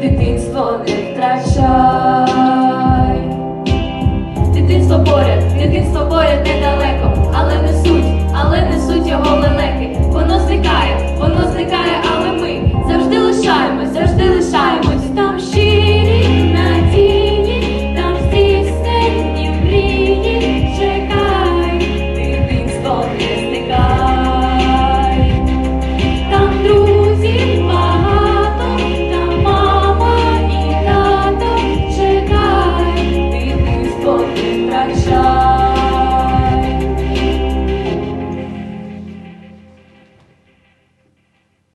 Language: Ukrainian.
Дитинство не втрачай, дитинство поряд, дитинство поряд.